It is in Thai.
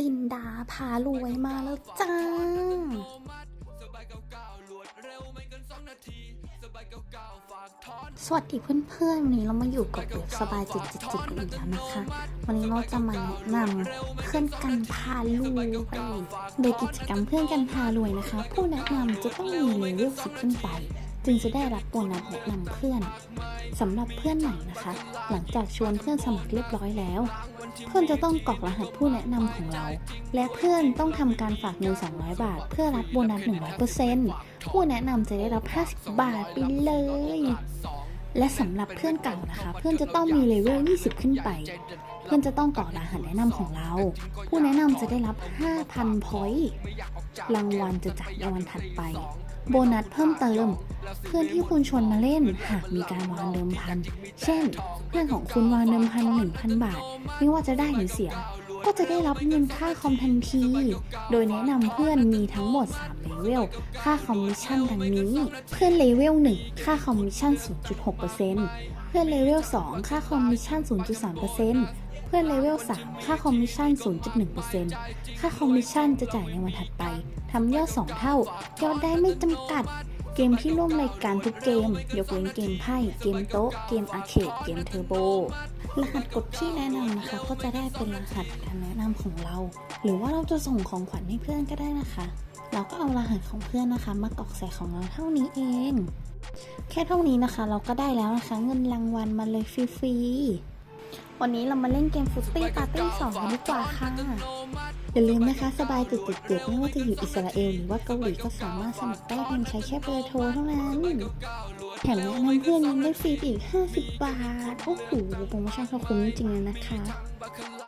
ลินดาพารวยมาแล้วจ้า สวัสดีเพื่อนๆ วันนี้เรามาอยู่กับเว็บสบายจิตจิตจิตกันอีกแล้วนะคะ วันนี้เราจะมาแนะนำเพื่อนกันพารวยโดยกิจกรรมเพื่อนกันพารวยนะคะ ผู้แนะนำจะต้องมีเลเวลสิบขึ้นไป จึงจะได้รับโบนัสแนะนำเพื่อนสำหรับเพื่อนใหม่นะคะ หลังจากชวนเพื่อนสมัครเรียบร้อยแล้ว เพื่อนจะต้องกรอกรหัสผู้แนะนำของเรา และเพื่อนต้องทำการฝากเงิน 200 บาท เพื่อรับโบนัส 100%ผู้แนะนำจะได้รับ 50 บาทไปเลย และสำหรับเพื่อนเก่านะคะ เพื่อนจะต้องมีเลเวล 20 ขึ้นไป เพื่อนจะต้องกรอกรหัสแนะนำของเรา ผู้แนะนำจะได้รับ 5,000 พอยต์รางวัลจะจ่ายในวันถัดไป โบนัสเพิ่มเติม เพื่อนที่คุณชวนมาเล่นหากมีการวางเดิมพัน เช่น เพื่อนของคุณวางเดิมพัน1,000 บาท ไม่ว่าจะได้หรือเสีย ก็จะได้รับเงินค่าคอมทันที โดยแนะนำเพื่อนมีทั้งหมด 3 เลเวล ค่าคอมมิชชั่นดังนี้ เพื่อนเลเวล 1 ค่าคอมมิชชั่น 0.6%เพื่อนเลเวล 2 ค่าคอมมิชชั่น 0.3%เพื่อนเลเวล 3 ค่าคอมมิชชั่น 0.1%ค่าคอมมิชชั่นจะจ่ายในวันถัดไป ทำยอด 2 เท่า ยอดได้ไม่จำกัด เกมที่ร่วมรายการทุกเกม ยกเว้นเกมไพ่ เกมโต๊ะ เกมอาร์เคด เกมเทอร์โบ รหัสกดที่แนะนำนะคะ ก็จะได้เป็นรหัสการแนะนำของเรา หรือว่าเราจะส่งของขวัญให้เพื่อนก็ได้นะคะ เราก็เอารหัสของเพื่อนนะคะ มากรอกใส่ของเราเท่านี้เอง แค่เท่านี้นะคะ เราก็ได้แล้วนะคะ เงินรางวัลมาเลยฟรีๆ วันนี้เรามาเล่นเกมฟุตตี้ปาร์ตี้สองกันดีกว่าค่ะ อย่าลืมนะคะสบายจุดจุดจุดไม่ว่าจะอยู่อิสราเอลหรือว่าเกาหลีก็สามารถสมัครได้เพียงใช้แค่เบอร์โทรเท่านั้น แถมแนะนำเพื่อนยังได้ฟรีอีก 50 บาท โอ้โหโปรโมชั่นเขาคุ้มจริงๆเลยนะคะ